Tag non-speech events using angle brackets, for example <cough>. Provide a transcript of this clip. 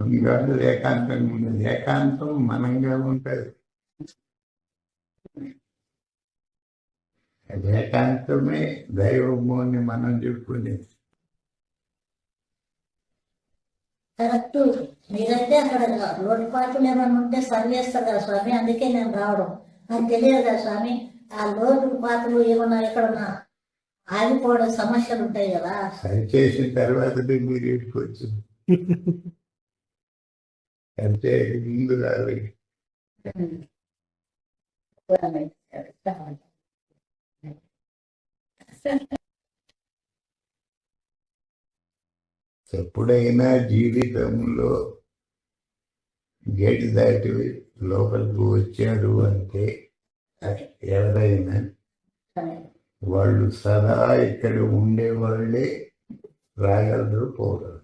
కాదు ఏకాంతంగా ఉండదు ఏకాంతం మనంగా ఉంటుంది. అది ఏకాంతమే దైవము అని మనం చెప్పుకునేది కరెక్ట్. మీరైతే అక్కడ లోటుపాట్లు ఏమైనా ఉంటే సరి చేస్తారు కదా స్వామి అందుకే నేను రావడం. నాకు తెలియదు కదా స్వామి ఆ లోటు పాటలు ఏమన్నా ఎక్కడన్నా ఆగిపోవడం సమస్యలు ఉంటాయి కదా. సరి చేసిన తర్వాత మీరు ఇట్టుకోవచ్చు <laughs> అంటే ముందు రావాలి ఎప్పుడైనా జీవితంలో గేట్ దాటి లోపలికి వచ్చారు అంటే ఎవరైనా వాళ్ళు సదా ఇక్కడ ఉండే వాళ్ళే రాగలరు పోగలరు.